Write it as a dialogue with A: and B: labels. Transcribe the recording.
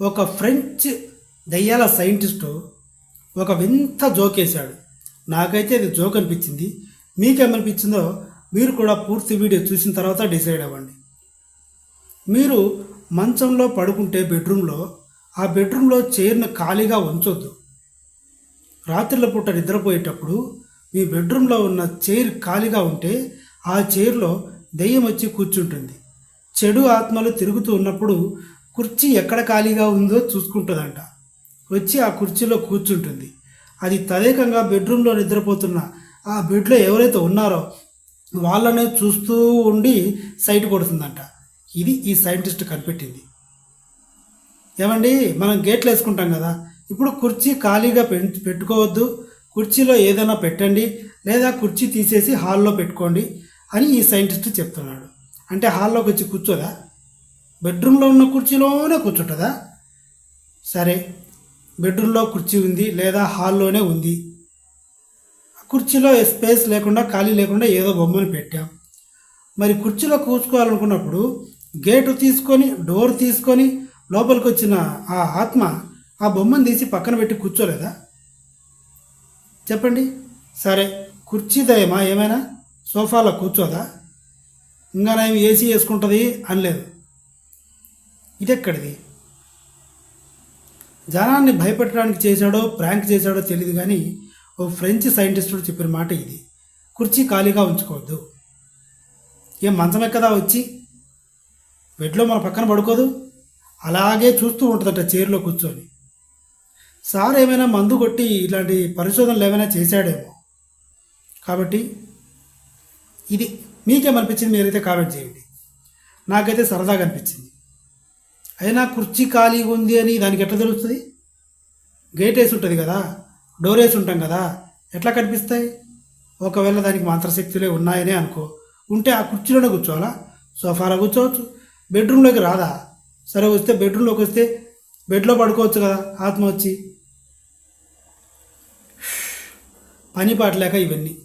A: ఒక ఫ్రెంచ్ దయ్యాల సైంటిస్టు ఒక వింత జోకేశాడు నాకైతే అది జోక్ అనిపించింది. మీకేమనిపించిందో మీరు కూడా పూర్తి వీడియో చూసిన తర్వాత డిసైడ్ అవ్వండి. మీరు మంచంలో పడుకుంటే బెడ్రూమ్లో ఆ బెడ్రూమ్లో చైర్ను ఖాళీగా ఉంచొద్దు. రాత్రిల పూట నిద్రపోయేటప్పుడు మీ బెడ్రూమ్లో ఉన్న చైర్ ఖాళీగా ఉంటే ఆ చైర్లో దెయ్యం వచ్చి కూర్చుంటుంది. చెడు ఆత్మలు తిరుగుతూ ఉన్నప్పుడు కుర్చీ ఎక్కడ ఖాళీగా ఉందో చూసుకుంటుందంట. వచ్చి ఆ కుర్చీలో కూర్చుంటుంది. అది తదేకంగా బెడ్రూమ్లో నిద్రపోతున్న ఆ బెడ్లో ఎవరైతే ఉన్నారో వాళ్ళనే చూస్తూ ఉండి సైట్ కొడుతుందంట. ఇది ఈ సైంటిస్ట్ కనిపెట్టింది. ఏమండి? మనం గేట్లు వేసుకుంటాం కదా. ఇప్పుడు కుర్చీ ఖాళీగా పె- పెట్టుకోవద్దు. కుర్చీలో ఏదైనా పెట్టండి. లేదా కుర్చీ తీసేసి హాల్లో పెట్టుకోండి అని ఈ సైంటిస్ట్ చెప్తున్నాడు. అంటే హాల్లోకి వచ్చి కూర్చోదా బెడ్రూమ్లో ఉన్న కుర్చీలోనే కూర్చుంటుందా? సరే బెడ్రూమ్లో కుర్చీ ఉంది లేదా హాల్లోనే ఉంది. ఆ కుర్చీలో స్పేస్ లేకుండా ఖాళీ లేకుండా ఏదో బొమ్మను పెట్టాం. మరి కుర్చీలో కూర్చోవాలనుకున్నప్పుడు గేటు తీసుకొని డోర్ తీసుకొని లోపలికి వచ్చిన ఆ ఆత్మ ఆ బొమ్మను తీసి పక్కన పెట్టి కూర్చోలేదా? చెప్పండి. సరే కుర్చీదయమా ఏమైనా? సోఫాలో కూర్చోదా? ఇంకా నేను ఏసీ వేసుకుంటుంది అనలేదు. ఇదెక్కడిది? జనాన్ని భయపెట్టడానికి చేశాడో ప్రాంక్ చేశాడో తెలియదు కానీ ఓ ఫ్రెంచ్ సైంటిస్టుడు చెప్పిన మాట ఇది. కుర్చీ ఖాళీగా ఉంచుకోవద్దు. ఏం మంచం ఎక్కదా వచ్చి? బెడ్లో మన పక్కన పడుకోదు? అలాగే చూస్తూ ఉంటుందట చైర్లో కూర్చొని. సార్ ఏమైనా మందు కొట్టి ఇలాంటి పరిశోధనలు ఏమైనా చేశాడేమో. కాబట్టి ఇది మీకేమనిపించింది? మీరైతే కామెంట్ చేయండి. నాకైతే సరదాగా అనిపించింది. అయినా కుర్చీ ఖాళీగా ఉంది అని దానికి ఎట్లా తెలుస్తుంది? గేట్ వేసి ఉంటుంది కదా డోర్ వేసి ఉంటాం కదా ఎట్లా కనిపిస్తాయి? ఒకవేళ దానికి మంత్రశక్తులే ఉన్నాయనే అనుకో. ఉంటే ఆ కుర్చీలోనే కూర్చోవాలా? సోఫాలో కూర్చోవచ్చు. బెడ్రూమ్లోకి రాదా? సరే వస్తే బెడ్రూమ్లోకి వస్తే బెడ్లో పడుకోవచ్చు కదా ఆత్మ వచ్చి. పని పాటలేక ఇవన్నీ.